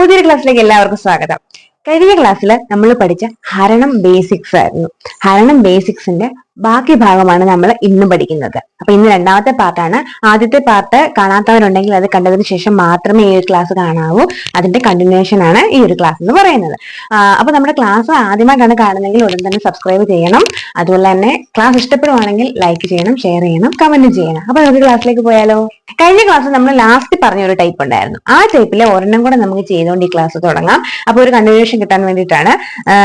പുതിയൊരു ക്ലാസ്സിലേക്ക് എല്ലാവർക്കും സ്വാഗതം. കഴിഞ്ഞ ക്ലാസ്സിൽ നമ്മൾ പഠിച്ച ഹരണം ബേസിക്സ് ആയിരുന്നു. ഹരണം ബേസിക്സിന്റെ ബാക്കി ഭാഗമാണ് നമ്മൾ ഇന്നും പഠിക്കുന്നത്. അപ്പൊ ഇന്ന് രണ്ടാമത്തെ പാർട്ടാണ് ആദ്യത്തെ പാർട്ട് കാണാത്തവരുണ്ടെങ്കിൽ അത് കണ്ടതിന് ശേഷം മാത്രമേ ഈ ഒരു ക്ലാസ് കാണാവൂ. അതിന്റെ കണ്ടിന്യൂഷൻ ആണ് ഈ ഒരു ക്ലാസ് എന്ന് പറയുന്നത്. അപ്പൊ നമ്മുടെ ക്ലാസ് ആദ്യമായിട്ടാണ് കാണുന്നതെങ്കിൽ ഉടൻ തന്നെ സബ്സ്ക്രൈബ് ചെയ്യണം. അതുപോലെ തന്നെ ക്ലാസ് ഇഷ്ടപ്പെടുവാണെങ്കിൽ ലൈക്ക് ചെയ്യണം ഷെയർ ചെയ്യണം കമന്റ് ചെയ്യണം. അപ്പൊ നമുക്ക് ക്ലാസ്സിലേക്ക് പോയാലോ? കഴിഞ്ഞ ക്ലാസ് നമ്മൾ ലാസ്റ്റ് പറഞ്ഞ ഒരു ടൈപ്പ് ഉണ്ടായിരുന്നു. ആ ടൈപ്പിലെ ഒരെണ്ണം കൂടെ നമുക്ക് ചെയ്തുകൊണ്ട് ഈ ക്ലാസ് തുടങ്ങാം. അപ്പൊ ഒരു കണ്ടിന്യൂഷൻ കിട്ടാൻ വേണ്ടിയിട്ടാണ്.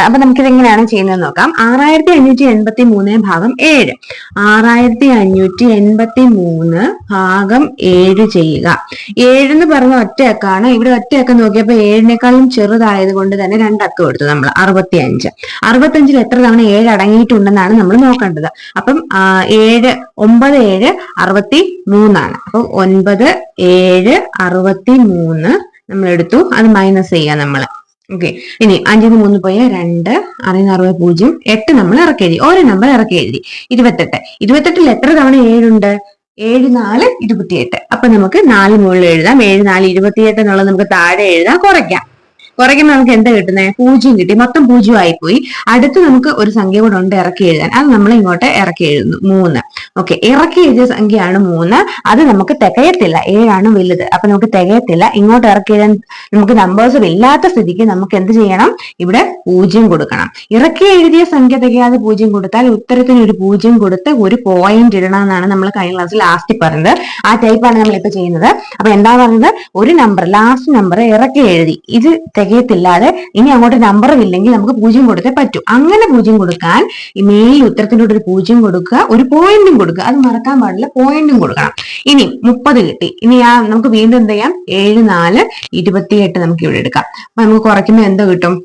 അപ്പൊ നമുക്കിത് എങ്ങനെയാണ് ചെയ്യുന്നത് നോക്കാം. ആറായിരത്തി അഞ്ഞൂറ്റി എൺപത്തി മൂന്ന് ഭാഗം ഏഴ്. ആറായിരത്തി അഞ്ഞൂറ്റി എൺപത്തി മൂന്ന് ഭാഗം ഏഴ് ചെയ്യുക. ഏഴ് എന്ന് പറഞ്ഞ ഒറ്റയക്കാണ് ഇവിടെ ഒറ്റയക്കം നോക്കിയപ്പോൾ ഏഴിനേക്കാളും ചെറുതായത് കൊണ്ട് തന്നെ രണ്ടക്കം എടുത്തു നമ്മൾ അറുപത്തി അഞ്ച് അറുപത്തഞ്ചിൽ എത്ര തവണ ഏഴ് അടങ്ങിയിട്ടുണ്ടെന്നാണ് നമ്മൾ നോക്കേണ്ടത്. അപ്പം ഏഴ് ഒമ്പത് ഏഴ് അറുപത്തി മൂന്നാണ് അപ്പൊ ഒൻപത് ഏഴ് അറുപത്തി മൂന്ന് നമ്മൾ എടുത്തു അത് മൈനസ് ചെയ്യാം നമ്മൾ ഓക്കെ ഇനി അഞ്ചിന് മൂന്ന് പോയ രണ്ട് അറിയുന്ന അറുപത് പൂജ്യം. എട്ട് നമ്മൾ ഇറക്കി എഴുതി ഓരോ നമ്പർ ഇറക്കി എഴുതി ഇരുപത്തെട്ട് ഇരുപത്തെട്ടിൽ എത്ര തവണ ഏഴുണ്ട്? ഏഴ് നാല് ഇരുപത്തിയെട്ട്. അപ്പൊ നമുക്ക് നാല് മുകളിൽ എഴുതാം. ഏഴ് നാല് ഇരുപത്തിയെട്ട് എന്നുള്ളത് നമുക്ക് താഴെ എഴുതാം. കുറയ്ക്കാം. കുറയ്ക്കുമ്പോൾ നമുക്ക് എന്താ കിട്ടുന്നത് പൂജ്യം കിട്ടി. മൊത്തം പൂജ്യം ആയിപ്പോയി. അടുത്ത് നമുക്ക് ഒരു സംഖ്യ കൂടെ ഉണ്ട് ഇറക്കി എഴുതാൻ. അത് നമ്മൾ ഇങ്ങോട്ട് ഇറക്കി എഴുതുന്നു. മൂന്ന്. ഓക്കെ ഇറക്കി എഴുതിയ സംഖ്യയാണ് മൂന്ന്. അത് നമുക്ക് തികയത്തില്ല. ഏഴാണ് വലുത്. അപ്പൊ നമുക്ക് തികയത്തില്ല. ഇങ്ങോട്ട് ഇറക്കി എഴുതാൻ നമുക്ക് നമ്പേഴ്സും ഇല്ലാത്ത സ്ഥിതിക്ക് നമുക്ക് എന്ത് ചെയ്യണം? ഇവിടെ പൂജ്യം കൊടുക്കണം. ഇറക്കി എഴുതിയ സംഖ്യ തികയാതെ പൂജ്യം കൊടുത്താൽ ഉത്തരത്തിന് ഒരു പൂജ്യം കൊടുത്ത് ഒരു പോയിന്റ് ഇടണം എന്നാണ് നമ്മൾ കഴിഞ്ഞ ക്ലാസ്സിൽ ലാസ്റ്റ് പറഞ്ഞത്. ആ ടൈപ്പാണ് നമ്മൾ ഇപ്പൊ ചെയ്യുന്നത്. അപ്പൊ എന്താ പറയുന്നത് ഒരു നമ്പർ ലാസ്റ്റ് നമ്പർ ഇറക്കി എഴുതി. ഇത് തികയത്തില്ലാതെ ഇനി അങ്ങോട്ട് നമ്പറും ഇല്ലെങ്കിൽ നമുക്ക് പൂജ്യം കൊടുത്തേ പറ്റൂ. അങ്ങനെ പൂജ്യം കൊടുക്കാൻ മെയിൽ ഉത്തരത്തിനോട് ഒരു പൂജ്യം കൊടുക്കുക ഒരു പോയിന്റും കൊടുക്കുക. അത് മറക്കാൻ പാടില്ല പോയിന്റും കൊടുക്കണം. ഇനി മുപ്പത് കിട്ടി. ഇനി ആ നമുക്ക് വീണ്ടും എന്ത് ചെയ്യാം? ഏഴ് നാല് ഇരുപത്തിയെട്ട് നമുക്ക് ഇവിടെ എടുക്കാം. അപ്പൊ നമുക്ക് കുറയ്ക്കുമ്പോൾ എന്ത് കിട്ടും?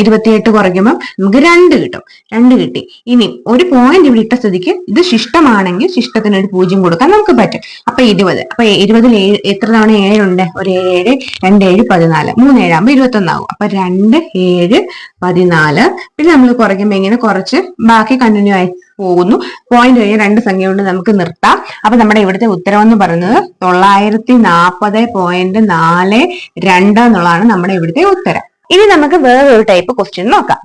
ഇരുപത്തിയെട്ട് കുറയ്ക്കുമ്പോൾ നമുക്ക് രണ്ട് കിട്ടും. രണ്ട് കിട്ടി. ഇനി ഒരു പോയിന്റ് ഇവിടെ ഇട്ട സ്ഥിതിക്ക് ഇത് ശിഷ്ടമാണെങ്കിൽ ശിഷ്ടത്തിന് ഒരു പൂജ്യം കൊടുക്കാൻ നമുക്ക് പറ്റും. അപ്പൊ ഇരുപത്. അപ്പൊ ഇരുപതിൽ എത്ര തവണ ഏഴുണ്ട് ഒരു ഏഴ് രണ്ട് ഏഴ് പതിനാല്. മൂന്ന് ഏഴാകുമ്പോൾ ഇരുപത്തി ഒന്നാകും അപ്പൊ രണ്ട് ഏഴ് പതിനാല്. പിന്നെ നമ്മൾ കുറയ്ക്കുമ്പോൾ ഇങ്ങനെ കുറച്ച് ബാക്കി കണ്ടിന്യൂ ആയി പോകുന്നു. പോയിന്റ് കഴിഞ്ഞ രണ്ട് സംഖ്യ കൊണ്ട് നമുക്ക് നിർത്താം. അപ്പൊ നമ്മുടെ ഇവിടുത്തെ ഉത്തരം എന്ന് പറയുന്നത് തൊള്ളായിരത്തി നാൽപ്പത് പോയിന്റ് നാല് രണ്ട് എന്നുള്ളതാണ് നമ്മുടെ ഇവിടുത്തെ ഉത്തരം. ഇനി നമുക്ക് വേറൊരു ടൈപ്പ് ക്വസ്റ്റ്യൻ നോക്കാം.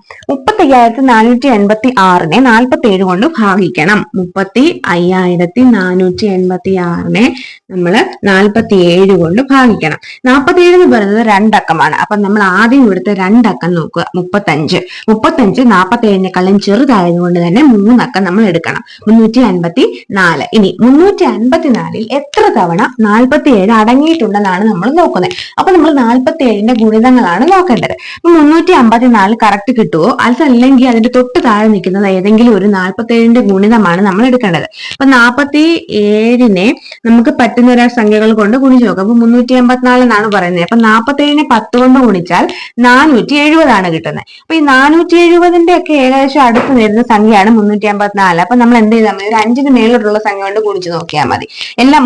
മുപ്പത്തി അയ്യായിരത്തി നാനൂറ്റി എൺപത്തി ആറിനെ നാൽപ്പത്തി ഏഴ് കൊണ്ട് ഭാഗിക്കണം. മുപ്പത്തി അയ്യായിരത്തി നാനൂറ്റി എൺപത്തി ആറിനെ നമ്മൾ നാൽപ്പത്തി ഏഴ് കൊണ്ട് ഭാഗിക്കണം. നാൽപ്പത്തി ഏഴ് എന്ന് പറയുന്നത് രണ്ടക്കമാണ്. അപ്പൊ നമ്മൾ ആദ്യം ഇവിടുത്തെ രണ്ടക്കം നോക്കുക. മുപ്പത്തഞ്ച്. മുപ്പത്തഞ്ച് നാൽപ്പത്തി ഏഴിനേക്കാളും ചെറുതായതുകൊണ്ട് തന്നെ മൂന്നക്കം നമ്മൾ എടുക്കണം. മുന്നൂറ്റി അൻപത്തി നാല് ഇനി മുന്നൂറ്റി അൻപത്തി നാലിൽ എത്ര തവണ നാൽപ്പത്തി ഏഴ് അടങ്ങിയിട്ടുണ്ടെന്നാണ് നമ്മൾ നോക്കുന്നത്. അപ്പൊ നമ്മൾ നാൽപ്പത്തി ഏഴിന്റെ ഗുണിതങ്ങളാണ് നോക്കേണ്ടത്. മുന്നൂറ്റി അമ്പത്തി നാല് കറക്റ്റ് കിട്ടുമോ അതല്ലെങ്കിൽ അതിന്റെ തൊട്ട് താഴെ നിൽക്കുന്നത് ഏതെങ്കിലും ഒരു നാൽപ്പത്തി ഏഴിന്റെ ഗുണിതമാണ് നമ്മൾ എടുക്കേണ്ടത്. അപ്പൊ നാൽപ്പത്തി ഏഴിനെ നമുക്ക് പറ്റുന്ന ഒരു സംഖ്യകൾ കൊണ്ട് ഗുണിച്ചു നോക്കാം. അപ്പൊ മുന്നൂറ്റി എൺപത്തിനാല് എന്നാണ് പറയുന്നത്. അപ്പൊ നാൽപ്പത്തി ഏഴിനെ പത്ത് കൊണ്ട് ഗുണിച്ചാൽ നാനൂറ്റി എഴുപതാണ് കിട്ടുന്നത്. അപ്പൊ ഈ നാനൂറ്റി എഴുപതിന്റെ ഒക്കെ ഏകദേശം അടുത്ത് വരുന്ന സംഖ്യയാണ് മുന്നൂറ്റി അമ്പത്തിനാല് അപ്പൊ നമ്മൾ എന്ത് ചെയ്താൽ മതി? ഒരു അഞ്ചിന് മേലോട്ടുള്ള സംഖ്യ കൊണ്ട് ഗുണിച്ചു നോക്കിയാൽ മതി. എല്ലാ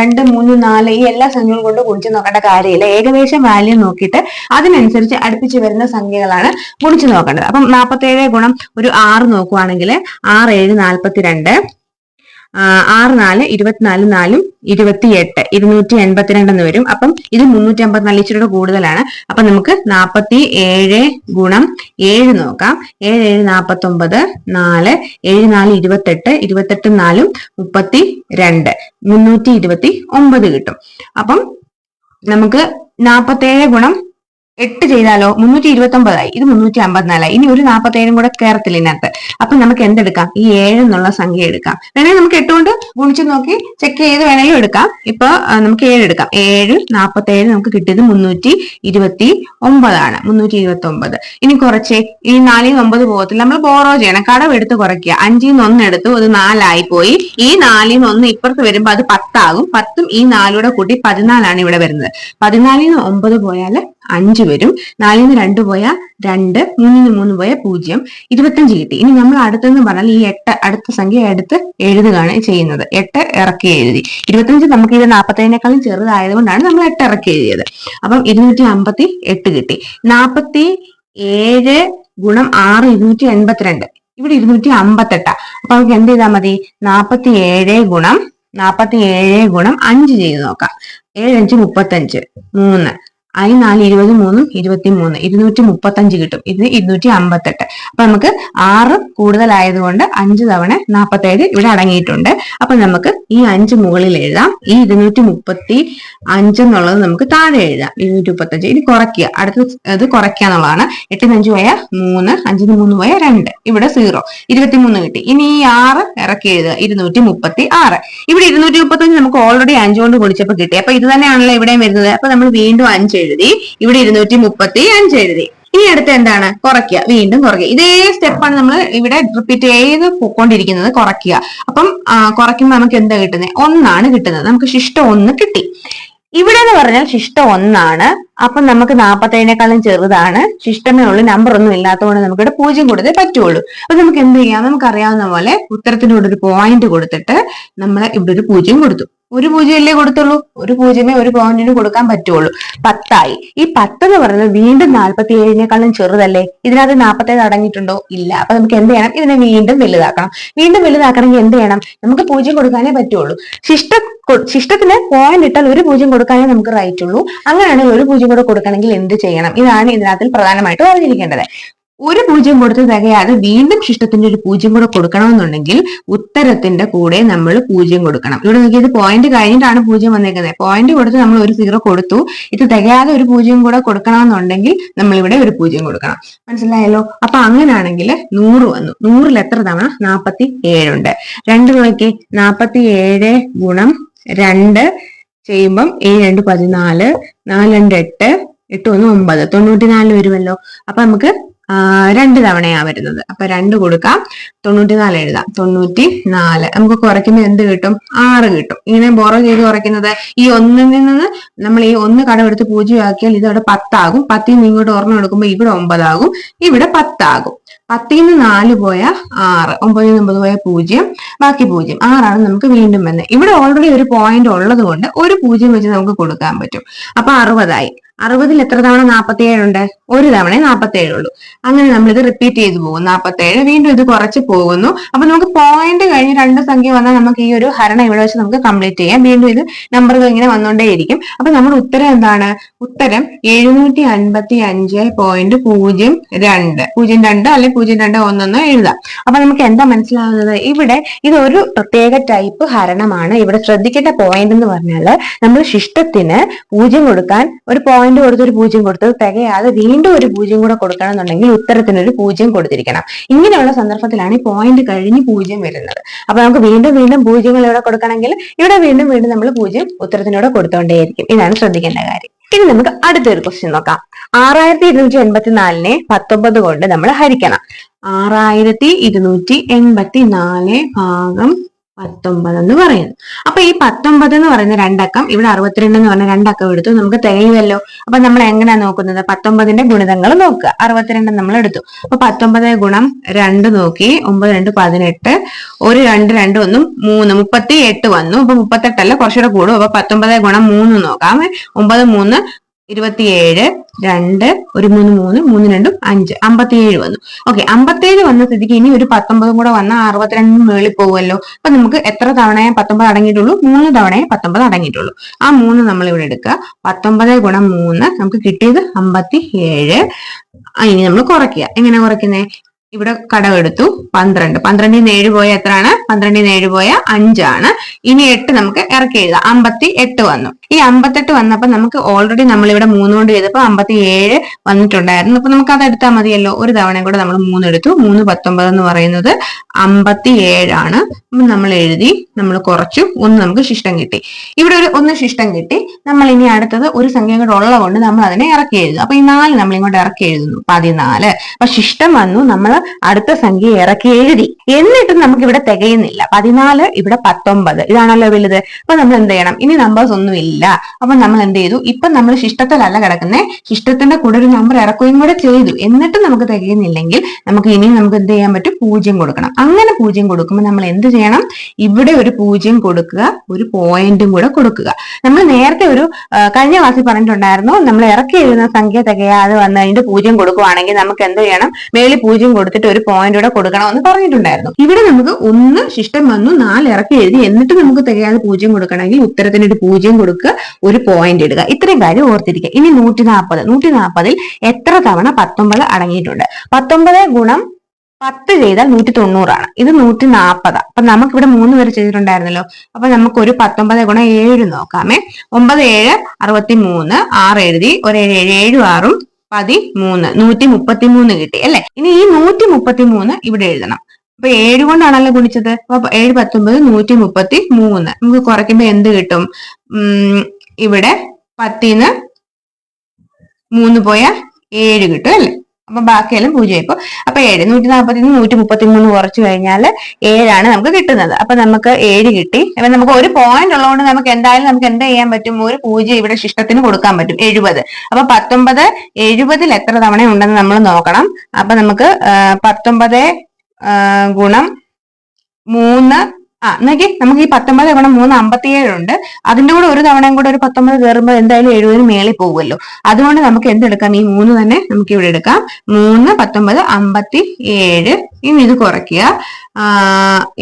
രണ്ട് മൂന്ന് നാല് ഈ എല്ലാ സംഖ്യകളും കൊണ്ട് ഗുണിച്ചു നോക്കേണ്ട കാര്യമില്ല. ഏകദേശം വാല്യൂ നോക്കിയിട്ട് അതിനനുസരിച്ച് അടുപ്പിച്ച് വരുന്ന സംഖ്യകളാണ് ഗുണിച്ചു നോക്കേണ്ടത്. അപ്പം നാൽപ്പത്തേഴ് ഗുണം ഒരു ആറ് നോക്കുവാണെങ്കിൽ ആറ് ഏഴ് നാൽപ്പത്തിരണ്ട് ആറ് നാല് ഇരുപത്തിനാല് നാലും ഇരുപത്തിയെട്ട് ഇരുന്നൂറ്റി എൺപത്തിരണ്ട് എന്ന് വരും. അപ്പം ഇത് മുന്നൂറ്റി അമ്പത്തിനാല് ഇച്ചിരിയുടെ കൂടുതലാണ്. അപ്പൊ നമുക്ക് നാൽപ്പത്തി ഏഴ് ഗുണം ഏഴ് നോക്കാം. ഏഴ് ഏഴ് നാൽപ്പത്തി ഒമ്പത് നാല് ഏഴ് നാല് ഇരുപത്തെട്ട് ഇരുപത്തെട്ട് നാലും മുപ്പത്തി രണ്ട് മുന്നൂറ്റി ഇരുപത്തി ഒമ്പത് കിട്ടും. അപ്പം നമുക്ക് നാൽപ്പത്തേഴ് ഗുണം എട്ട് ചെയ്താലോ? മുന്നൂറ്റി ഇരുപത്തി ഒമ്പതായി ഇത് മുന്നൂറ്റി അമ്പത്തിനാലായി ഇനി ഒരു നാൽപ്പത്തേഴും കൂടെ കയറത്തില്ല ഇതിനകത്ത്? അപ്പൊ നമുക്ക് എന്തെടുക്കാം? ഈ ഏഴ് എന്നുള്ള സംഖ്യ എടുക്കാം. വേണമെങ്കിൽ നമുക്ക് എട്ട് കൊണ്ട് ഗുണിച്ചു നോക്കി ചെക്ക് ചെയ്ത് വേണമെങ്കിലും എടുക്കാം. ഇപ്പൊ നമുക്ക് ഏഴ് എടുക്കാം. ഏഴ് നാൽപ്പത്തേഴ് നമുക്ക് കിട്ടിയത് മുന്നൂറ്റി ഇരുപത്തി ഒമ്പതാണ് മുന്നൂറ്റി ഇരുപത്തി ഒമ്പത് ഇനി കുറച്ച്. ഈ നാലിൽ നിന്ന് ഒമ്പത് പോകത്തില്ല. നമ്മൾ ബോറോ ചെയ്യണം. കടം എടുത്ത് കുറയ്ക്കുക. അഞ്ചിൽ നിന്ന് ഒന്ന് എടുത്തു അത് നാലായി പോയി. ഈ നാലിൽ നിന്ന് ഒന്ന് ഇപ്പുറത്ത് വരുമ്പോൾ അത് പത്താകും. പത്തും ഈ നാലൂടെ കൂട്ടി പതിനാലാണ് ഇവിടെ വരുന്നത്. പതിനാലിൽ നിന്ന് ഒമ്പത് പോയാൽ അഞ്ച് വരും. നാലിൽ നിന്ന് രണ്ട് പോയ രണ്ട് മൂന്നിൽ നിന്ന് മൂന്ന് പോയ പൂജ്യം. ഇരുപത്തഞ്ച് കിട്ടി. ഇനി നമ്മൾ അടുത്തെന്ന് പറഞ്ഞാൽ ഈ എട്ട് അടുത്ത സംഖ്യ എടുത്ത് എഴുതുകയാണ് ചെയ്യുന്നത്. എട്ട് ഇറക്കി എഴുതി. ഇരുപത്തഞ്ച് നമുക്ക് ഇത് നാൽപ്പത്തേഴിനേക്കാളും ചെറുതായതുകൊണ്ടാണ് നമ്മൾ എട്ട് ഇറക്കി എഴുതിയത്. അപ്പം ഇരുന്നൂറ്റി അമ്പത്തി എട്ട് കിട്ടി. നാൽപ്പത്തി ഏഴ് ഗുണം ആറ് ഇരുന്നൂറ്റി എൺപത്തിരണ്ട്. ഇവിടെ ഇരുന്നൂറ്റി അമ്പത്തെട്ടാ. അപ്പൊ നമുക്ക് എന്ത് ചെയ്താൽ മതി? നാൽപ്പത്തി ഏഴ് ഗുണം നാൽപ്പത്തി ഏഴ് ഗുണം അഞ്ച് ചെയ്ത് നോക്കാം. ഏഴ് അഞ്ച് മുപ്പത്തഞ്ച്. മൂന്ന്. അതിന് നാല് ഇരുപത് മൂന്നും ഇരുപത്തി മൂന്ന്. ഇരുന്നൂറ്റി മുപ്പത്തഞ്ച് കിട്ടും. ഇതിന് ഇരുന്നൂറ്റി അമ്പത്തെട്ട്. അപ്പൊ നമുക്ക് ആറ് കൂടുതലായതുകൊണ്ട് അഞ്ച് തവണ നാൽപ്പത്തേഴ് ഇവിടെ അടങ്ങിയിട്ടുണ്ട്. അപ്പൊ നമുക്ക് ഈ അഞ്ച് മുകളിൽ എഴുതാം. ഈ ഇരുന്നൂറ്റി മുപ്പത്തി അഞ്ച് എന്നുള്ളത് നമുക്ക് താഴെ എഴുതാം. ഇരുന്നൂറ്റി മുപ്പത്തഞ്ച്. ഇനി കുറയ്ക്കുക. അടുത്ത ഇത് കുറയ്ക്കുക എന്നുള്ളതാണ്. എട്ടിന് അഞ്ച് പോയ മൂന്ന്. അഞ്ചിന് മൂന്ന് പോയ രണ്ട്. ഇവിടെ സീറോ. ഇരുപത്തി മൂന്ന് കിട്ടി. ഇനി ഈ ആറ് ഇറക്കി എഴുതുക. ഇരുന്നൂറ്റി മുപ്പത്തി ആറ്. ഇവിടെ ഇരുന്നൂറ്റി മുപ്പത്തഞ്ച് നമുക്ക് ഓൾറെഡി അഞ്ച് കൊണ്ട് കിട്ടി. അപ്പൊ ഇത് തന്നെയാണല്ലോ ഇവിടെയും വരുന്നത്. അപ്പൊ നമ്മൾ വീണ്ടും അഞ്ച് എഴുതി. ഇവിടെ ഇരുന്നൂറ്റി മുപ്പത്തി അഞ്ച് എഴുതി. ഇനി അടുത്ത് എന്താണ്? കുറയ്ക്കുക. വീണ്ടും കുറയ്ക്കുക. ഇതേ സ്റ്റെപ്പാണ് നമ്മൾ ഇവിടെ റിപ്പീറ്റ് ചെയ്ത് പോയിക്കൊണ്ടിരിക്കുന്നത് കുറയ്ക്കുക. അപ്പം കുറയ്ക്കുമ്പോൾ നമുക്ക് എന്താ കിട്ടുന്നത് ഒന്നാണ് കിട്ടുന്നത്. നമുക്ക് ശിഷ്ടം ഒന്ന് കിട്ടി. ഇവിടെ എന്ന് പറഞ്ഞാൽ ശിഷ്ടം ഒന്നാണ്. അപ്പം നമുക്ക് നാൽപ്പത്തേഴിനേക്കാളും ചെറുതാണ്. ശിഷ്ടമേ ഉള്ളൂ. നമ്പർ ഒന്നും ഇല്ലാത്തതുകൊണ്ട് നമുക്ക് ഇവിടെ പൂജ്യം കൊടുത്തേ പറ്റുള്ളൂ. അപ്പൊ നമുക്ക് എന്ത് ചെയ്യാം? നമുക്ക് അറിയാവുന്ന പോലെ ഉത്തരത്തിനോട് ഒരു പോയിന്റ് കൊടുത്തിട്ട് നമ്മൾ ഇവിടെ ഒരു പൂജ്യം കൊടുത്തു. ഒരു പൂജ്യമല്ലേ കൊടുത്തുള്ളൂ? ഒരു പൂജ്യമേ ഒരു പോയിന്റിന് കൊടുക്കാൻ പറ്റുള്ളൂ. പത്തായി. ഈ പത്ത് എന്ന് പറയുന്നത് വീണ്ടും നാൽപ്പത്തി ഏഴിനേക്കാളും ചെറുതല്ലേ? ഇതിനകത്ത് നാൽപ്പത്തേഴ് അടങ്ങിയിട്ടുണ്ടോ? ഇല്ല. അപ്പൊ നമുക്ക് എന്ത് ചെയ്യണം? ഇതിനെ വീണ്ടും വലുതാക്കണം. വീണ്ടും വലുതാക്കണമെങ്കിൽ എന്ത് ചെയ്യണം? നമുക്ക് പൂജ്യം കൊടുക്കാനേ പറ്റുള്ളൂ. ശിഷ്ട ശിഷ്ടത്തിന് പോയിന്റ് ഇട്ടാൽ ഒരു പൂജ്യം കൊടുക്കാനേ നമുക്ക് റൈറ്റ് ഉള്ളൂ. അങ്ങനെയാണെങ്കിൽ ഒരു പൂജ്യം കൂടെ കൊടുക്കണമെങ്കിൽ എന്ത് ചെയ്യണം? ഇതാണ് ഇതിനകത്തിൽ പ്രധാനമായിട്ട് അറിഞ്ഞിരിക്കേണ്ടത് ഒരു പൂജ്യം കൊടുത്ത് തികയാതെ വീണ്ടും ശിഷ്ടത്തിന്റെ ഒരു പൂജ്യം കൂടെ കൊടുക്കണമെന്നുണ്ടെങ്കിൽ ഉത്തരത്തിന്റെ കൂടെ നമ്മൾ പൂജ്യം കൊടുക്കണം. ഇവിടെ നോക്കിയത് പോയിന്റ് കഴിഞ്ഞിട്ടാണ് പൂജ്യം വന്നേക്കുന്നത്. പോയിന്റ് കൊടുത്ത് നമ്മൾ ഒരു സീറോ കൊടുത്തു. ഇത് തികയാതെ ഒരു പൂജ്യം കൂടെ കൊടുക്കണമെന്നുണ്ടെങ്കിൽ നമ്മൾ ഇവിടെ ഒരു പൂജ്യം കൊടുക്കണം. മനസ്സിലായല്ലോ? അപ്പൊ അങ്ങനെയാണെങ്കിൽ നൂറ് വന്നു. നൂറിൽ എത്ര തവണ? നാൽപ്പത്തി ഏഴുണ്ട് രണ്ട് നോക്കി നാൽപ്പത്തി ഏഴ് ഗുണം രണ്ട് ചെയ്യുമ്പം ഏഴ് രണ്ട് പതിനാല് നാല് രണ്ട് എട്ട് എട്ട് ഒന്ന് ഒമ്പത്. തൊണ്ണൂറ്റിനാല് വരുമല്ലോ. അപ്പൊ നമുക്ക് രണ്ട് തവണയാ വരുന്നത്. അപ്പൊ രണ്ട് കൊടുക്കാം. തൊണ്ണൂറ്റിനാല് എഴുതാം. തൊണ്ണൂറ്റി നാല് നമുക്ക് കുറയ്ക്കുമ്പോൾ എന്ത് കിട്ടും? ആറ് കിട്ടും. ഇങ്ങനെ ബോറോ ചെയ്ത് കുറയ്ക്കുന്നത് ഈ ഒന്നിൽ നിന്ന് നമ്മൾ ഈ ഒന്ന് കടമെടുത്ത് പൂജ്യമാക്കിയാൽ ഇത് അവിടെ പത്താകും. പത്തിൽ നിന്ന് ഇങ്ങോട്ട് ഓർമ്മ എടുക്കുമ്പോൾ ഇവിടെ ഒമ്പതാകും. ഇവിടെ പത്താകും. പത്തിൽ നിന്ന് നാല് പോയ ആറ്. ഒമ്പതിൽ നിന്ന് ഒമ്പത് പോയ പൂജ്യം. ബാക്കി പൂജ്യം. ആറാണ് നമുക്ക് വീണ്ടും വന്നത്. ഇവിടെ ഓൾറെഡി ഒരു പോയിന്റ് ഉള്ളത് കൊണ്ട് ഒരു പൂജ്യം വെച്ച് നമുക്ക് കൊടുക്കാൻ പറ്റും. അപ്പൊ അറുപതായി. അറുപതിൽ എത്ര തവണ നാൽപ്പത്തി ഉണ്ട്? ഒരു തവണ നാൽപ്പത്തി ഉള്ളൂ. അങ്ങനെ നമ്മൾ ഇത് റിപ്പീറ്റ് ചെയ്തു പോകും നാൽപ്പത്തി ഏഴ് വീണ്ടും ഇത് കുറച്ച് പോകുന്നു. അപ്പൊ നമുക്ക് പോയിന്റ് കഴിഞ്ഞ് രണ്ട് സംഖ്യ വന്നാൽ നമുക്ക് ഈ ഒരു ഹരണം ഇവിടെ വെച്ച് നമുക്ക് കംപ്ലീറ്റ് ചെയ്യാം. വീണ്ടും ഇത് നമ്പറുകൾ ഇങ്ങനെ വന്നുകൊണ്ടേയിരിക്കും. അപ്പൊ നമ്മുടെ ഉത്തരം എന്താണ്? ഉത്തരം എഴുന്നൂറ്റി അൻപത്തി അഞ്ച് പോയിന്റ് പൂജ്യം രണ്ട്. പൂജ്യം രണ്ട് അല്ലെ പൂജ്യം രണ്ട് ഒന്നെന്ന് എഴുതാം. അപ്പൊ നമുക്ക് എന്താ മനസ്സിലാവുന്നത്? ഇവിടെ ഇത് ഒരു പ്രത്യേക ടൈപ്പ് ഹരണമാണ്. ഇവിടെ ശ്രദ്ധിക്കേണ്ട പോയിന്റ് എന്ന് പറഞ്ഞാൽ നമ്മൾ ശിഷ്ടത്തിന് പൂജ്യം കൊടുക്കാൻ ഒരു പോയിന്റ് കൊടുത്ത് ഒരു പൂജ്യം കൊടുത്ത് തികയാതെ വീണ്ടും ഒരു പൂജ്യം കൂടെ കൊടുക്കണം എന്നുണ്ടെങ്കിൽ ഉത്തരത്തിന് ഒരു പൂജ്യം കൊടുത്തിരിക്കണം. ഇങ്ങനെയുള്ള സന്ദർഭത്തിലാണ് ഈ പോയിന്റ് കഴിഞ്ഞ് പൂജ്യം വരുന്നത്. അപ്പൊ നമുക്ക് വീണ്ടും വീണ്ടും പൂജ്യങ്ങൾ ഇവിടെ കൊടുക്കണമെങ്കിൽ ഇവിടെ വീണ്ടും വീണ്ടും നമ്മൾ പൂജ്യം ഉത്തരത്തിനോട് കൊടുത്തോണ്ടേയിരിക്കും. ഇതാണ് ശ്രദ്ധിക്കേണ്ട കാര്യം. ഇനി നമുക്ക് അടുത്തൊരു ക്വസ്റ്റ്യൻ നോക്കാം. ആറായിരത്തി ഇരുന്നൂറ്റി എൺപത്തി നാലിനെ പത്തൊമ്പത് കൊണ്ട് നമ്മൾ ഹരിക്കണം. ആറായിരത്തി ഇരുന്നൂറ്റി എൺപത്തി നാല് ഭാഗം പത്തൊമ്പത് എന്ന് പറയുന്നു. അപ്പൊ ഈ പത്തൊമ്പത് എന്ന് പറയുന്ന രണ്ടക്കം ഇവിടെ അറുപത്തിരണ്ട് എന്ന് പറഞ്ഞ രണ്ടക്കം എടുത്തു നമുക്ക് തികയുമല്ലോ അപ്പൊ നമ്മൾ എങ്ങനെയാ നോക്കുന്നത്? പത്തൊമ്പതിന്റെ ഗുണിതങ്ങൾ നോക്കുക. അറുപത്തിരണ്ട് നമ്മൾ എടുത്തു. അപ്പൊ പത്തൊമ്പത് ഗുണം രണ്ട് നോക്കി ഒമ്പത് രണ്ട് പതിനെട്ട് ഒരു രണ്ട് രണ്ട് ഒന്നും മൂന്ന് മുപ്പത്തി എട്ട് വന്നു. അപ്പൊ മുപ്പത്തെട്ടല്ല? കുറച്ചുകൂടെ കൂടും. അപ്പൊ പത്തൊമ്പത് ഗുണം മൂന്ന് നോക്കാം. ഒമ്പത് മൂന്ന് ഇരുപത്തിയേഴ് രണ്ട് ഒരു മൂന്ന് മൂന്ന് മൂന്ന് രണ്ടും അഞ്ച്. അമ്പത്തിയേഴ് വന്നു. ഓക്കെ അമ്പത്തേഴ് വന്ന സ്ഥിതിക്ക് ഇനി ഒരു പത്തൊമ്പതും കൂടെ വന്ന അറുപത്തിരണ്ടും മേളിൽ പോകുമല്ലോ. അപ്പൊ നമുക്ക് എത്ര തവണയെ പത്തൊമ്പത് അടങ്ങിയിട്ടുള്ളൂ? മൂന്ന് തവണയെ പത്തൊമ്പത് അടങ്ങിയിട്ടുള്ളൂ. ആ മൂന്ന് നമ്മൾ ഇവിടെ എടുക്കുക. പത്തൊമ്പത് ഗുണം മൂന്ന് നമുക്ക് കിട്ടിയത് അമ്പത്തി ഏഴ് ഇനി നമ്മൾ കുറയ്ക്കുക. എങ്ങനെ കുറയ്ക്കുന്നേ? ഇവിടെ കടമെടുത്തു പന്ത്രണ്ട്. പന്ത്രണ്ടിൽ നിന്ന് ഏഴ് പോയ എത്രയാണ്? പന്ത്രണ്ടിൽ നിന്ന് ഏഴ് പോയ അഞ്ചാണ്. ഇനി എട്ട് നമുക്ക് ഇറക്കി എഴുതാം. അമ്പത്തി എട്ട് വന്നു. ഈ അമ്പത്തെട്ട് വന്നപ്പോൾ നമുക്ക് ഓൾറെഡി നമ്മൾ ഇവിടെ മൂന്ന് കൊണ്ട് ചെയ്തപ്പോൾ അമ്പത്തി ഏഴ് വന്നിട്ടുണ്ടായിരുന്നു. അപ്പൊ നമുക്ക് അത് എടുത്താൽ മതിയല്ലോ. ഒരു തവണയും കൂടെ നമ്മൾ മൂന്ന് എടുത്തു. മൂന്ന് പത്തൊമ്പത് എന്ന് പറയുന്നത് അമ്പത്തി ഏഴാണ് നമ്മൾ എഴുതി നമ്മൾ കുറച്ചു. ഒന്ന് നമുക്ക് ശിഷ്ടം കിട്ടി. ഇവിടെ ഒരു ഒന്ന് ശിഷ്ടം കിട്ടി. നമ്മൾ ഇനി അടുത്തത് ഒരു സംഖ്യ കൂടെ ഉള്ളതുകൊണ്ട് നമ്മൾ അതിനെ ഇറക്കി എഴുതും. അപ്പൊ ഈ നാല് നമ്മൾ ഇങ്ങോട്ട് ഇറക്കി എഴുതുന്നു. പതിനാല്. അപ്പൊ ശിഷ്ടം വന്നു. നമ്മൾ അടുത്ത സംഖ്യ ഇറക്കി എഴുതി. എന്നിട്ടും നമുക്ക് ഇവിടെ തികയുന്നില്ല. പതിനാല് ഇവിടെ പത്തൊമ്പത്. ഇതാണല്ലോ വലുത്. അപ്പൊ നമ്മൾ എന്ത് ചെയ്യണം? ഇനി നമ്പേഴ്സ് ഒന്നും ഇല്ല. അപ്പൊ നമ്മൾ എന്ത് ചെയ്തു? ഇപ്പൊ നമ്മൾ ശിഷ്ടത്തിലല്ല കിടക്കുന്നത് ശിഷ്ടത്തിന്റെ കൂടെ ഒരു നമ്പർ ഇറക്കുകയും കൂടെ ചെയ്തു. എന്നിട്ടും നമുക്ക് തികയുന്നില്ലെങ്കിൽ നമുക്ക് ഇനി നമുക്ക് എന്ത് ചെയ്യാൻ പറ്റും? പൂജ്യം കൊടുക്കണം. അങ്ങനെ പൂജ്യം കൊടുക്കുമ്പോൾ നമ്മൾ എന്ത് ചെയ്യണം? ഇവിടെ ഒരു പൂജ്യം കൊടുക്കുക. ഒരു പോയിന്റും കൂടെ കൊടുക്കുക. നമ്മൾ നേരത്തെ ഒരു കഴിഞ്ഞ ക്ലാസ്സിൽ പറഞ്ഞിട്ടുണ്ടായിരുന്നു. നമ്മൾ ഇറക്കി എഴുതുന്ന സംഖ്യ തികയാതെ വന്ന് അതിന്റെ പൂജ്യം കൊടുക്കുവാണെങ്കിൽ നമുക്ക് എന്ത് ചെയ്യണം? മേളിൽ പൂജ്യം കൊടുത്തിട്ട് ഒരു പോയിന്റ് കൂടെ കൊടുക്കണമെന്ന് പറഞ്ഞിട്ടുണ്ടായിരുന്നു. ഇവിടെ നമുക്ക് ഒന്ന് ശിഷ്ടം വന്നു നാല് ഇറക്കി എഴുതി എന്നിട്ട് നമുക്ക് തികയാതെ പൂജ്യം കൊടുക്കണമെങ്കിൽ ഉത്തരത്തിന് ഒരു പൂജ്യം കൊടുക്കുക ഒരു പോയിന്റ് ഇടുക. ഇത്രയും കാര്യം ഓർത്തിരിക്കുക. ഇനി നൂറ്റി നാൽപ്പത് നൂറ്റി നാൽപ്പതിൽ എത്ര തവണ പത്തൊമ്പത് അടങ്ങിയിട്ടുണ്ട്? പത്തൊമ്പത് ഗുണം പത്ത് ചെയ്താൽ നൂറ്റി തൊണ്ണൂറാണ് ഇത് നൂറ്റി നാൽപ്പതാ അപ്പൊ നമുക്ക് ഇവിടെ മൂന്ന് പേര് ചെയ്തിട്ടുണ്ടായിരുന്നല്ലോ. അപ്പൊ നമുക്ക് ഒരു പത്തൊമ്പത് ഗുണം ഏഴ് നോക്കാമേ. ഒമ്പത് ഏഴ് അറുപത്തി മൂന്ന് ആറ് എഴുതി ഒരു ഏഴ് ഏഴ് ആറും പതിമൂന്ന് നൂറ്റി മുപ്പത്തി മൂന്ന് കിട്ടി അല്ലെ? ഇനി ഈ നൂറ്റി മുപ്പത്തി മൂന്ന് ഇവിടെ എഴുതണം. അപ്പൊ ഏഴ് കൊണ്ടാണല്ലോ ഗുണിച്ചത്? അപ്പൊ ഏഴ് പത്തൊമ്പത് നൂറ്റി മുപ്പത്തി മൂന്ന് നമുക്ക് കുറയ്ക്കുമ്പോ എന്ത് കിട്ടും? ഉം ഇവിടെ പത്തിന്ന് മൂന്ന് പോയ ഏഴ് കിട്ടും അല്ലേ? അപ്പൊ ബാക്കിയെല്ലാം പൂജ്യം ഇപ്പൊ അപ്പൊ ഏഴ് നൂറ്റി നാൽപ്പത്തി നൂറ്റി മുപ്പത്തി മൂന്ന് കുറച്ചു കഴിഞ്ഞാൽ ഏഴാണ് നമുക്ക് കിട്ടുന്നത്. അപ്പൊ നമുക്ക് ഏഴ് കിട്ടി. അപ്പൊ നമുക്ക് ഒരു പോയിന്റ് ഉള്ളതുകൊണ്ട് നമുക്ക് എന്തായാലും നമുക്ക് എന്താ ചെയ്യാൻ പറ്റും? ഒരു പൂജ്യം ഇവിടെ ശിഷ്ടത്തിന് കൊടുക്കാൻ പറ്റും. എഴുപത്. അപ്പൊ പത്തൊമ്പത് എഴുപതിൽ എത്ര തവണ ഉണ്ടെന്ന് നമ്മൾ നോക്കണം. അപ്പൊ നമുക്ക് പത്തൊമ്പത് ഗുണം മൂന്ന് ആ നോക്കി നമുക്ക് ഈ പത്തൊമ്പത് ഗുണം മൂന്ന് അമ്പത്തിയേഴുണ്ട് അതിന്റെ കൂടെ ഒരു തവണയും കൂടെ ഒരു പത്തൊമ്പത് കയറുമ്പോൾ എന്തായാലും എഴുപതിന് മേളിൽ പോകുമല്ലോ. അതുകൊണ്ട് നമുക്ക് എന്തെടുക്കാം? ഈ മൂന്ന് തന്നെ നമുക്ക് ഇവിടെ എടുക്കാം. മൂന്ന് പത്തൊമ്പത് അമ്പത്തി ഏഴ് ഇനി ഇത് കുറയ്ക്കുക.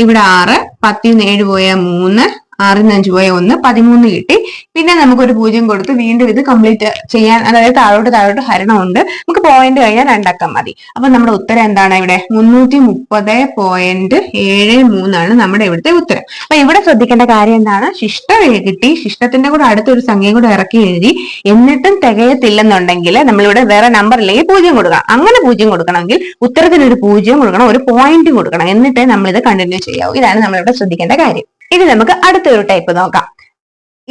ഇവിടെ ആറ് പത്തിൽ നിന്ന് ഏഴ് പോയ മൂന്ന്. ആറിൽ നിന്ന് അഞ്ച് പോയ ഒന്ന് പതിമൂന്ന് കിട്ടി. പിന്നെ നമുക്കൊരു പൂജ്യം കൊടുത്ത് വീണ്ടും ഇത് കംപ്ലീറ്റ് ചെയ്യാൻ അതായത് താഴോട്ട് താഴോട്ട് ഹരണമുണ്ട്. നമുക്ക് പോയിന്റ് കഴിഞ്ഞാൽ രണ്ടക്കം മതി. അപ്പൊ നമ്മുടെ ഉത്തരം എന്താണ് ഇവിടെ? മുന്നൂറ്റി മുപ്പത് പോയിന്റ് ഏഴ് മൂന്നാണ് നമ്മുടെ ഇവിടുത്തെ ഉത്തരം. അപ്പൊ ഇവിടെ ശ്രദ്ധിക്കേണ്ട കാര്യം എന്താണ്? ശിഷ്ടം കിട്ടി. ശിഷ്ടത്തിന്റെ കൂടെ അടുത്തൊരു സംഖ്യയും കൂടെ ഇറക്കി എഴുതി. എന്നിട്ടും തികയത്തില്ലെന്നുണ്ടെങ്കിൽ നമ്മളിവിടെ വേറെ നമ്പർ ഇല്ലെങ്കിൽ പൂജ്യം കൊടുക്കണം. അങ്ങനെ പൂജ്യം കൊടുക്കണമെങ്കിൽ ഉത്തരത്തിന് ഒരു പൂജ്യം കൊടുക്കണം ഒരു പോയിന്റ് കൊടുക്കണം. എന്നിട്ടേ നമ്മൾ ഇത് കണ്ടിന്യൂ ചെയ്യാവൂ. ഇതാണ് നമ്മളിവിടെ ശ്രദ്ധിക്കേണ്ട കാര്യം. ഇനി നമുക്ക് അടുത്തൊരു ടൈപ്പ് നോക്കാം.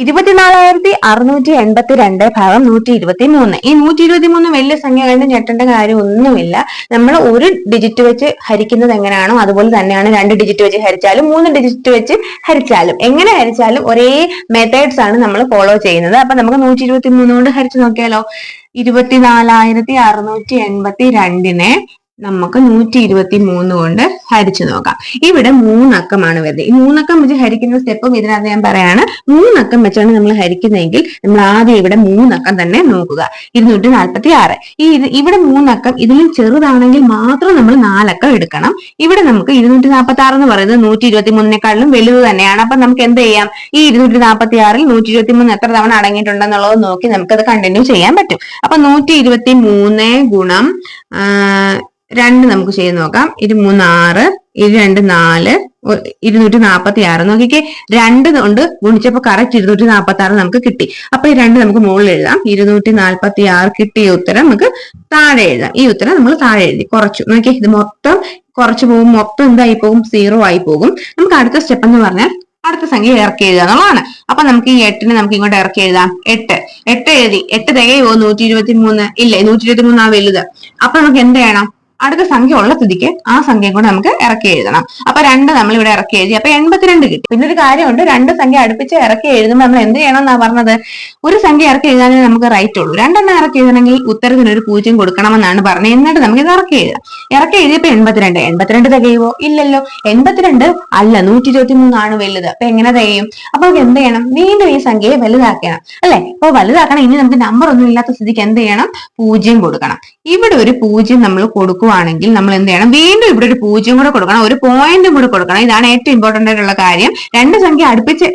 ഇരുപത്തിനാലായിരത്തി അറുന്നൂറ്റി എൺപത്തി രണ്ട് ഭാഗം നൂറ്റി ഇരുപത്തി മൂന്ന് ഈ നൂറ്റി ഇരുപത്തി മൂന്ന് വലിയ സംഖ്യ കണ്ട് ഞെട്ടേണ്ട കാര്യം ഒന്നുമില്ല നമ്മൾ ഒരു ഡിജിറ്റ് വെച്ച് ഹരിക്കുന്നത് എങ്ങനെയാണോ അതുപോലെ തന്നെയാണ് രണ്ട് ഡിജിറ്റ് വെച്ച് ഹരിച്ചാലും മൂന്ന് ഡിജിറ്റ് വെച്ച് ഹരിച്ചാലും. എങ്ങനെ ഹരിച്ചാലും ഒരേ മെത്തേഡ്സ് ആണ് നമ്മൾ ഫോളോ ചെയ്യുന്നത്. അപ്പൊ നമുക്ക് നൂറ്റി ഇരുപത്തി മൂന്ന് കൊണ്ട് ഹരിച്ചു നോക്കിയാലോ? ഇരുപത്തിനാലായിരത്തി അറുന്നൂറ്റി എൺപത്തി രണ്ടിനെ നമുക്ക് നൂറ്റി ഇരുപത്തി മൂന്ന് കൊണ്ട് ഹരിച്ചു നോക്കാം. ഇവിടെ മൂന്നക്കമാണ് വരുന്നത്. ഈ മൂന്നക്കം വെച്ച് ഹരിക്കുന്ന സ്റ്റെപ്പും ഇതിനകത്ത് ഞാൻ പറയാണ്. മൂന്നക്കം വെച്ചാണ് നമ്മൾ ഹരിക്കുന്നതെങ്കിൽ നമ്മൾ ആദ്യം ഇവിടെ മൂന്നക്കം തന്നെ നോക്കുക. ഇരുന്നൂറ്റി നാൽപ്പത്തി ആറ് ഈ ഇവിടെ മൂന്നക്കം ഇതിലും ചെറുതാണെങ്കിൽ മാത്രം നമ്മൾ നാലക്കം എടുക്കണം. ഇവിടെ നമുക്ക് ഇരുന്നൂറ്റി നാൽപ്പത്തി ആറ് എന്ന് പറയുന്നത് നൂറ്റി ഇരുപത്തി മൂന്നിനെക്കാളും വലുത് തന്നെയാണ്. അപ്പൊ നമുക്ക് എന്ത് ചെയ്യാം? ഈ ഇരുന്നൂറ്റി നാൽപ്പത്തി ആറിൽ നൂറ്റി ഇരുപത്തി മൂന്ന് എത്ര തവണ അടങ്ങിയിട്ടുണ്ടെന്നുള്ളത് നോക്കി നമുക്കത് കണ്ടിന്യൂ ചെയ്യാൻ പറ്റും. അപ്പൊ നൂറ്റി ഇരുപത്തി മൂന്ന് ഗുണം രണ്ട് നമുക്ക് ചെയ്ത് നോക്കാം. ഇരു മൂന്ന് ആറ് ഇരു രണ്ട് നാല് ഇരുന്നൂറ്റി നാൽപ്പത്തി ആറ് നോക്കിക്കേ രണ്ട് കൊണ്ട് ഗുണിച്ചപ്പോൾ കറക്റ്റ് ഇരുന്നൂറ്റി നാൽപ്പത്തി ആറ് നമുക്ക് കിട്ടി. അപ്പൊ ഈ രണ്ട് നമുക്ക് മുകളിൽ എഴുതാം. ഇരുന്നൂറ്റി നാൽപ്പത്തി ആറ് കിട്ടിയ ഉത്തരം നമുക്ക് താഴെ എഴുതാം. ഈ ഉത്തരം നമ്മൾ താഴെ എഴുതി. കുറച്ചു. നോക്കിയേ ഇത് മൊത്തം കുറച്ചു പോകും. മൊത്തം എന്തായി പോകും? സീറോ ആയി പോകും. നമുക്ക് അടുത്ത സ്റ്റെപ്പ് എന്ന് പറഞ്ഞാൽ അടുത്ത സംഖ്യ ഇറക്കി എഴുതുക എന്നുള്ളതാണ്. അപ്പൊ നമുക്ക് ഈ എട്ടിന് നമുക്ക് ഇങ്ങോട്ട് ഇറക്കി എഴുതാം. എട്ട്. എട്ട് എഴുതി. എട്ട് തികയോ നൂറ്റി ഇരുപത്തി മൂന്ന് ഇല്ലേ? നൂറ്റി ഇരുപത്തി മൂന്നാ വലുത്. അപ്പൊ നമുക്ക് എന്ത് ചെയ്യണം അടുത്ത സംഖ്യ ഉള്ള സ്ഥിതിക്ക് ആ സംഖ്യയും കൂടെ നമുക്ക് ഇറക്കി എഴുതണം. അപ്പൊ രണ്ട് നമ്മൾ ഇവിടെ ഇറക്കി എഴുതി. അപ്പൊ എൺപത്തിരണ്ട് കിട്ടി. പിന്നെ ഒരു കാര്യമുണ്ട്. രണ്ട് സംഖ്യ അടുപ്പിച്ച് ഇറക്കി എഴുതുമ്പോൾ നമ്മൾ എന്ത് ചെയ്യണം എന്നാ പറഞ്ഞത്? ഒരു സംഖ്യ ഇറക്കി എഴുതാനേ നമുക്ക് റൈറ്റ് ഉള്ളൂ. രണ്ടെണ്ണം ഇറക്കി എഴുതണമെങ്കിൽ ഉത്തരത്തിന് ഒരു പൂജ്യം കൊടുക്കണമെന്നാണ് പറഞ്ഞത്. എന്നിട്ട് നമുക്ക് ഇത് ഇറക്കി എഴുതാം. ഇറക്കി എഴുതിയപ്പോ എൺപത്തിരണ്ട്. എൺപത്തിരണ്ട് തികയുവോ? ഇല്ലല്ലോ. എൺപത്തിരണ്ട് അല്ല നൂറ്റി ഇരുപത്തി മൂന്നാണ് വലുത്. അപ്പൊ എങ്ങനെ തികയും? അപ്പൊ നമുക്ക് എന്ത് ചെയ്യണം? വീണ്ടും ഈ സംഖ്യയെ വലുതാക്കണം. അല്ലെ? അപ്പൊ വലുതാക്കണം. ഇനി നമുക്ക് നമ്പർ ഒന്നും ഇല്ലാത്ത സ്ഥിതിക്ക് എന്ത് ചെയ്യണം? പൂജ്യം കൊടുക്കണം. ഇവിടെ ഒരു പൂജ്യം നമ്മൾ കൊടുക്കുവാണെങ്കിൽ നമ്മൾ എന്ത് ചെയ്യണം? വീണ്ടും ഇവിടെ ഒരു പൂജ്യം കൂടെ കൊടുക്കണം. ഒരു പോയിന്റും കൂടെ കൊടുക്കണം. ഇതാണ് ഏറ്റവും ഇമ്പോർട്ടന്റ് ആയിട്ടുള്ള കാര്യം. രണ്ട് സംഖ്യ അടുപ്പിച്ച്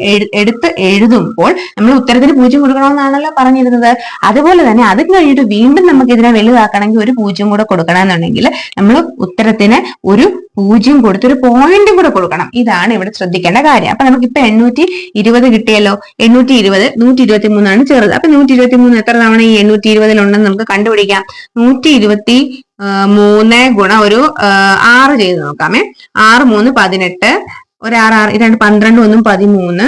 എടുത്ത് എഴുതുമ്പോൾ നമ്മൾ ഉത്തരത്തിന് പൂജ്യം കൊടുക്കണമെന്നാണല്ലോ പറഞ്ഞിരുന്നത്. അതുപോലെ തന്നെ അത് കഴിഞ്ഞിട്ട് വീണ്ടും നമുക്ക് ഇതിനെ വലുതാക്കണമെങ്കിൽ ഒരു പൂജ്യം കൂടെ കൊടുക്കണമെന്നുണ്ടെങ്കിൽ നമ്മൾ ഉത്തരത്തിന് ഒരു പൂജ്യം കൊടുത്ത് ഒരു പോയിന്റും കൂടെ കൊടുക്കണം. ഇതാണ് ഇവിടെ ശ്രദ്ധിക്കേണ്ട കാര്യം. അപ്പൊ നമുക്ക് ഇപ്പൊ എണ്ണൂറ്റി ഇരുപത് കിട്ടിയല്ലോ. എണ്ണൂറ്റി ഇരുപത് നൂറ്റി ഇരുപത്തി മൂന്നാണ് ചെറുത്. അപ്പൊ നൂറ്റി ഇരുപത്തി മൂന്ന് എത്ര തവണ ഈ എണ്ണൂറ്റി ഇരുപതിലുണ്ടെന്ന് നമുക്ക് കണ്ടുപിടിക്കാം. നൂറ്റി ഇരുപത്തി മൂന്ന് ഗുണം ഒരു ആറ് ചെയ്ത് നോക്കാമേ. ആറ് മൂന്ന് പതിനെട്ട് ഒരു ആറ് ആറ് രണ്ട് പന്ത്രണ്ട് ഒന്നും പതിമൂന്ന്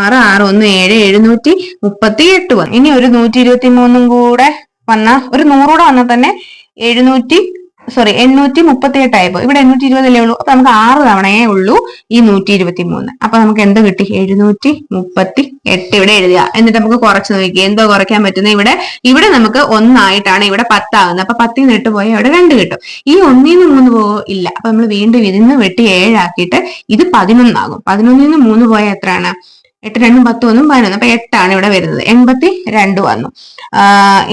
ആറ് ആറ് ഒന്ന് ഏഴ് എഴുന്നൂറ്റി മുപ്പത്തി എട്ട് വന്നു. ഇനി ഒരു നൂറ്റി ഇരുപത്തി മൂന്നും കൂടെ വന്ന ഒരു നൂറൂടെ വന്നാൽ തന്നെ എഴുന്നൂറ്റി സോറി എണ്ണൂറ്റി മുപ്പത്തി എട്ടായപ്പോ ഇവിടെ എണ്ണൂറ്റി ഇരുപതല്ലേ ഉള്ളൂ. അപ്പൊ നമുക്ക് ആറ് തവണയേ ഉള്ളൂ ഈ നൂറ്റി ഇരുപത്തി മൂന്ന് അപ്പൊ നമുക്ക് എന്ത് കിട്ടി? എഴുന്നൂറ്റി മുപ്പത്തി എട്ട് ഇവിടെ എഴുതുക. എന്നിട്ട് നമുക്ക് കുറച്ച് നോക്കി എന്തോ കുറയ്ക്കാൻ പറ്റുന്ന ഇവിടെ ഇവിടെ നമുക്ക് ഒന്നായിട്ടാണ് ഇവിടെ പത്താകുന്നത് അപ്പൊ പത്തിൽ നിന്ന് എട്ട് പോയാൽ അവിടെ രണ്ട് കിട്ടും. ഈ ഒന്നിൽ നിന്ന് മൂന്ന് പോകോ ഇല്ല. അപ്പൊ നമ്മൾ വീണ്ടും ഇതിന്ന് വെട്ടി ഏഴാക്കിയിട്ട് ഇത് പതിനൊന്നാകും. പതിനൊന്നിൽ നിന്ന് മൂന്ന് പോയാൽ എത്രയാണ്? എട്ട് രണ്ടും പത്തും ഒന്നും പതിനൊന്ന്. അപ്പൊ എട്ടാണ് ഇവിടെ വരുന്നത്. എൺപത്തി രണ്ട് വന്നു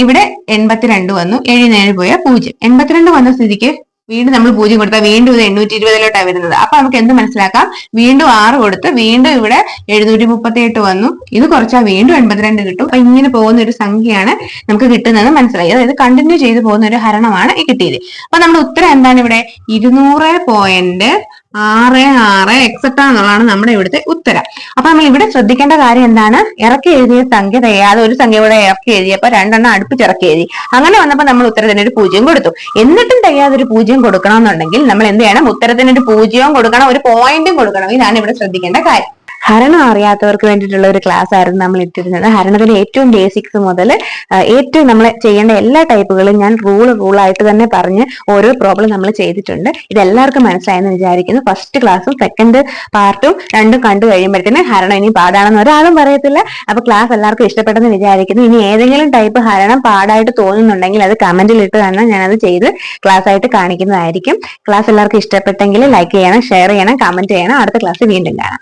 ഇവിടെ എൺപത്തിരണ്ട് വന്നു. ഏഴിന് ഏഴ് പോയ പൂജ്യം. എൺപത്തിരണ്ട് വന്ന സ്ഥിതിക്ക് വീണ്ടും നമ്മൾ പൂജ്യം കൊടുത്താൽ വീണ്ടും ഇത് എണ്ണൂറ്റി ഇരുപതിലോട്ടാണ് വരുന്നത്. അപ്പൊ നമുക്ക് എന്ത് മനസ്സിലാക്കാം? വീണ്ടും ആറ് കൊടുത്ത് വീണ്ടും ഇവിടെ എഴുന്നൂറ്റി മുപ്പത്തി എട്ട് വന്നു. ഇത് കുറച്ചാൽ വീണ്ടും എൺപത്തിരണ്ട് കിട്ടും. അപ്പൊ ഇങ്ങനെ പോകുന്ന ഒരു സംഖ്യയാണ് നമുക്ക് കിട്ടുന്നത് മനസ്സിലായി. അതായത് കണ്ടിന്യൂ ചെയ്ത് പോകുന്ന ഒരു ഹരണമാണ് ഈ കിട്ടിയത്. അപ്പൊ നമ്മുടെ ഉത്തരം എന്താണ് ഇവിടെ? ഇരുന്നൂറ് പോയിന്റ് ആറ് ആറ് എക്സെട്ര എന്നുള്ളതാണ് നമ്മുടെ ഇവിടുത്തെ ഉത്തരം. അപ്പൊ നമ്മൾ ഇവിടെ ശ്രദ്ധിക്കേണ്ട കാര്യം എന്താണ്? ഇറക്കി എഴുതിയ സംഖ്യ തയ്യാതെ ഒരു സംഖ്യ ഇവിടെ ഇറക്കി എഴുതിയപ്പോ രണ്ടെണ്ണം അടുപ്പിച്ച് ഇറക്കി എഴുതി. അങ്ങനെ വന്നപ്പോൾ നമ്മൾ ഉത്തരത്തിന് ഒരു പൂജ്യം കൊടുത്തു. എന്നിട്ടും തയ്യാതെ ഒരു പൂജ്യം കൊടുക്കണമെന്നുണ്ടെങ്കിൽ നമ്മൾ എന്ത് ചെയ്യണം? ഉത്തരത്തിന് ഒരു പൂജ്യവും കൊടുക്കണം ഒരു പോയിന്റും കൊടുക്കണം. ഇതാണ് ഇവിടെ ശ്രദ്ധിക്കേണ്ട കാര്യം. ഹരണം അറിയാത്തവർക്ക് വേണ്ടിയിട്ടുള്ള ഒരു ക്ലാസ് ആയിരുന്നു നമ്മൾ ഇട്ടിരുന്നത്. ഹരണത്തിന്റെ ഏറ്റവും ബേസിക്സ് മുതൽ ഏറ്റവും നമ്മൾ ചെയ്യേണ്ട എല്ലാ ടൈപ്പുകളും ഞാൻ റൂൾ റൂൾ ആയിട്ട് തന്നെ പറഞ്ഞ് ഓരോ പ്രോബ്ലം നമ്മൾ ചെയ്തിട്ടുണ്ട്. ഇത് എല്ലാവർക്കും മനസ്സിലായെന്ന് വിചാരിക്കുന്നു. ഫസ്റ്റ് ക്ലാസ്സും സെക്കൻഡ് പാർട്ടും രണ്ടും കണ്ടു കഴിയുമ്പോഴത്തേന് ഹരണം ഇനി പാടാണെന്ന് ഒരാളും പറയത്തില്ല. അപ്പൊ ക്ലാസ് എല്ലാവർക്കും ഇഷ്ടപ്പെട്ടെന്ന് വിചാരിക്കുന്നു. ഇനി ഏതെങ്കിലും ടൈപ്പ് ഹരണം പാടായിട്ട് തോന്നുന്നുണ്ടെങ്കിൽ അത് കമന്റിൽ ഇട്ട് തന്നെ ഞാനത് ചെയ്ത് ക്ലാസ് ആയിട്ട് കാണിക്കുന്നതായിരിക്കും. ക്ലാസ് എല്ലാവർക്കും ഇഷ്ടപ്പെട്ടെങ്കിൽ ലൈക്ക് ചെയ്യണം ഷെയർ ചെയ്യണം കമന്റ് ചെയ്യണം. അടുത്ത ക്ലാസ് വീണ്ടും കാണാം.